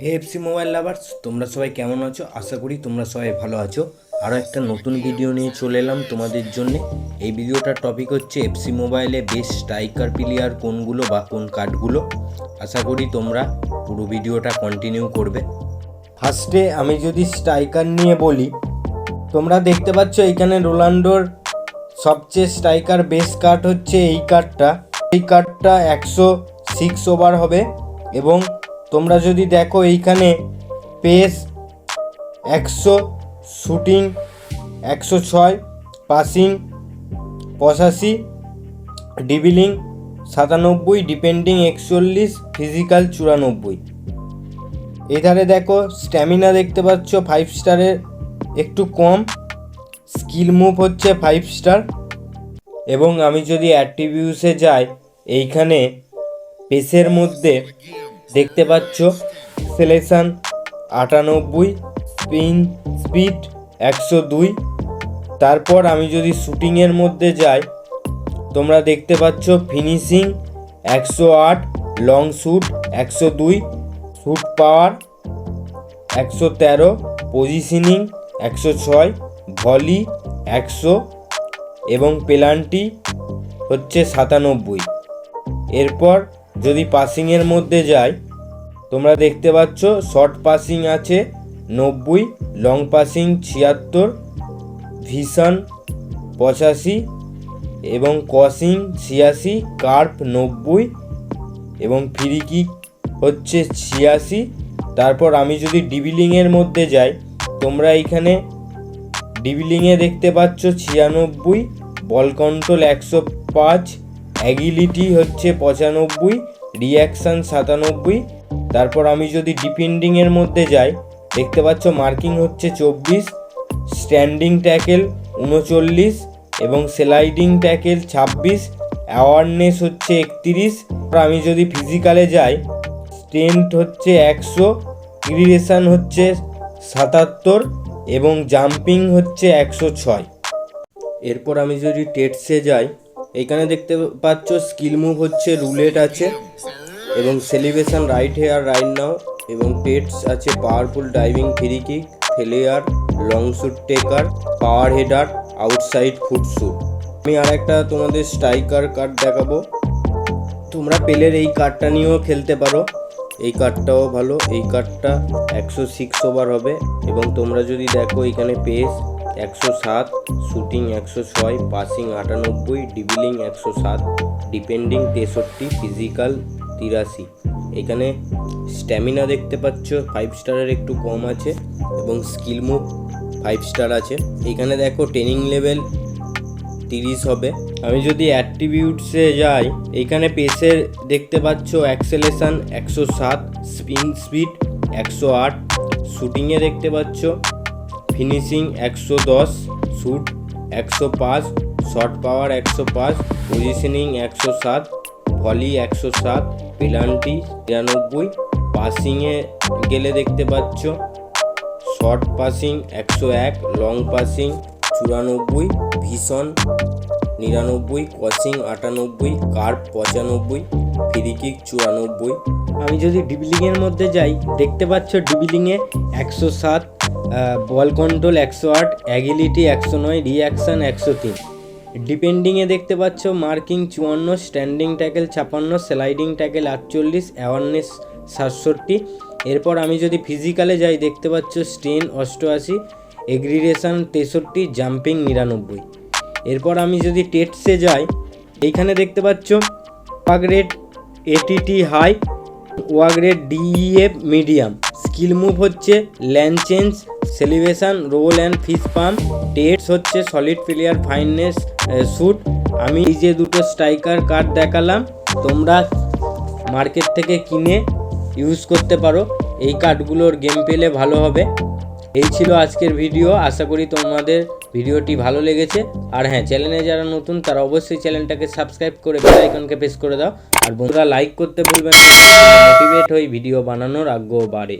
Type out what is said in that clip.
হে FC mobile lovers, তোমরা সবাই কেমন আছো? আশা করি তোমরা সবাই ভালো আছো। আরও একটা নতুন ভিডিও নিয়ে চলে এলাম তোমাদের জন্য। এই ভিডিওটার টপিক হচ্ছে এফসি মোবাইলে বেস্ট স্ট্রাইকার প্লেয়ার কোনগুলো বা কোন কার্ডগুলো আশা করি তোমরা পুরো ভিডিওটা কন্টিনিউ করবে। ফার্স্টে আমি যদি স্ট্রাইকার নিয়ে বলি, তোমরা দেখতে পাচ্ছ এখানে রোনাল্ডোর সবচেয়ে স্ট্রাইকার বেস্ট কার্ড হচ্ছে এই কার্ডটা এই কার্ডটা একশো সিক্স ওভার হবে এবং তোমরা যদি দেখো এইখানে পেস একশো শুটিং, একশো ছয়, পাসিং, পঁচাশি, ডিবিলিং, সাতানব্বই, ডিপেন্ডিং একচল্লিশ, ফিজিক্যাল চুরানব্বই। এধারে দেখো স্ট্যামিনা দেখতে পাচ্ছ ফাইভ স্টারের একটু কম। স্কিল মুভ হচ্ছে ফাইভ স্টার এবং আমি যদি অ্যাট্রিবিউসে যাই, এইখানে পেসের মধ্যে দেখতে পাচ্ছ? সিলেকশান আটানব্বই, স্পিন স্পিড একশো দুই। তারপর আমি যদি শুটিংয়ের মধ্যে যাই, তোমরা দেখতে পাচ্ছ ফিনিশিং একশো আট, লং শ্যুট একশো দুই, শ্যুট পাওয়ার একশো তেরো, পজিশনিং একশো ছয়, ভলি একশো এবং পেলান্টি হচ্ছে সাতানব্বই। এরপর যদি পাসিংয়ের মধ্যে যাই, তোমরা দেখতে পাচ্ছ শর্ট পাসিং আছে নব্বই লং পাসিং ছিয়াত্তর ভিশন পঁচাশি এবং কসিং ছিয়াশি কার্প নব্বই এবং ফ্রি কিক হচ্ছে ছিয়াশি। তারপর আমি যদি ডিবিলিংয়ের মধ্যে যাই, তোমরা এইখানে ডিবিলিংয়ে দেখতে পাচ্ছ ছিয়ানব্বই বল কন্ট্রোল একশো পাঁচ অ্যাগিলিটি হচ্ছে পঁচানব্বই, রিয়াকশান সাতানব্বই। তারপর আমি যদি ডিফেন্ডিংয়ের মধ্যে যাই, দেখতে পাচ্ছ মার্কিং হচ্ছে চব্বিশ, স্ট্যান্ডিং ট্যাকেল উনচল্লিশ এবং স্লাইডিং ট্যাকেল ছাব্বিশ, অ্যাওয়ারনেস হচ্ছে একত্রিশ। আমি যদি ফিজিক্যালে যাই স্ট্রেংথ হচ্ছে একশো, ইরিগেশন হচ্ছে সাতাত্তর এবং জাম্পিং হচ্ছে একশো ছয়। এরপর আমি যদি টেটসে যাই এখানে দেখতে পাচ্ছ স্কিল মুভ হচ্ছে রুলেট আছে এবং celebration right here right now এবং পেটস আছে powerful diving free kick flair long shot taker power header outside foot shot আমি আর একটা তোমাদের স্ট্রাইকার কার্ড দেখাবো। তোমরা পেলের এই কার্ডটা নিয়েও খেলতে পারো। এই কার্ডটাও ভালো। এই কার্ডটা একশো সিক্স ওভার হবে এবং তোমরা যদি দেখো এখানে পেস একশো সাত, শুটিং একশো ছয়, পাসিং আটানব্বই, ডিবিলিং একশো সাত, ডিপেন্ডিং তেষট্টি, ফিজিক্যাল তিরাশি। এখানে স্ট্যামিনা দেখতে পাচ্ছ, ফাইভ স্টারের একটু কম আছে এবং স্কিল মুভ ফাইভ স্টার আছে। এখানে দেখো ট্রেনিং লেভেল তিরিশ হবে। আমি যদি অ্যাট্রিবিউটসে যাই এইখানে পেসের দেখতে পাচ্ছ অ্যাক্সেলেশন একশো সাত, স্পিন স্পিড একশো আট, শুটিংয়ে দেখতে পাচ্ছ ফিনিশিং একশো দশ, শ্যুট একশো পাঁচ শর্ট পাওয়ার একশো পাঁচ, পজিশনিং একশো সাত, ভলি একশো সাত, পেনাল্টি তিরানব্বই, পাসিংয়ে গেলে দেখতে পাচ্ছ। শর্ট পাসিং একশো এক, লং পাসিং চুরানব্বই, ভীষণ নিরানব্বই কসিং আটানব্বই কার্প পঁচানব্বই। ফ্রিকিক চুরানব্বই আমি যদি ডিবিলিংয়ের মধ্যে যাই, দেখতে পাচ্ছ ডিবিলিংয়ে একশো সাত বল কন্ট্রোল একশো আট, অ্যাগিলিটি একশো নয় রিয়াকশান একশো তিন। ডিপেন্ডিংয়ে দেখতে পাচ্ছ মার্কিং চুয়ান্ন, স্ট্যান্ডিং ট্যাকেল ছাপান্ন, স্লাইডিং ট্যাকেল আটচল্লিশ, অ্যাওয়ারনেস সাতষট্টি। এরপর আমি যদি ফিজিক্যালে যাই, দেখতে পাচ্ছ স্টেন অষ্টআশি এগ্রিগেশন তেষট্টি, জাম্পিং নিরানব্বই। এরপর আমি যদি টেটসে যাই, এইখানে দেখতে পাচ্ছ work rate ATT high work rate DEF medium skill move হচ্ছে land change roll and fist pump টেটস হচ্ছে সলিড প্লেয়ার ফাইননেস শ্যুট আমি এই যে দুটো স্ট্রাইকার কার্ড দেখালাম, তোমরা মার্কেট থেকে কিনে ইউজ করতে পারো। এই কার্ডগুলোর গেম পেলে ভালো হবে। এই ছিল আজকের ভিডিও আশা করি তোমাদের ভিডিওটি ভালো লেগেছে, আর হ্যাঁ চ্যানেলে যারা নতুন, তারা অবশ্যই চ্যানেলটাকে সাবস্ক্রাইব করে বেল আইকনকে প্রেস করে দাও। আর বন্ধুরা লাইক করতে ভুলবেন না। মোটিভেট হয়ে ভিডিও বানানোর আগ্রহ বাড়ে।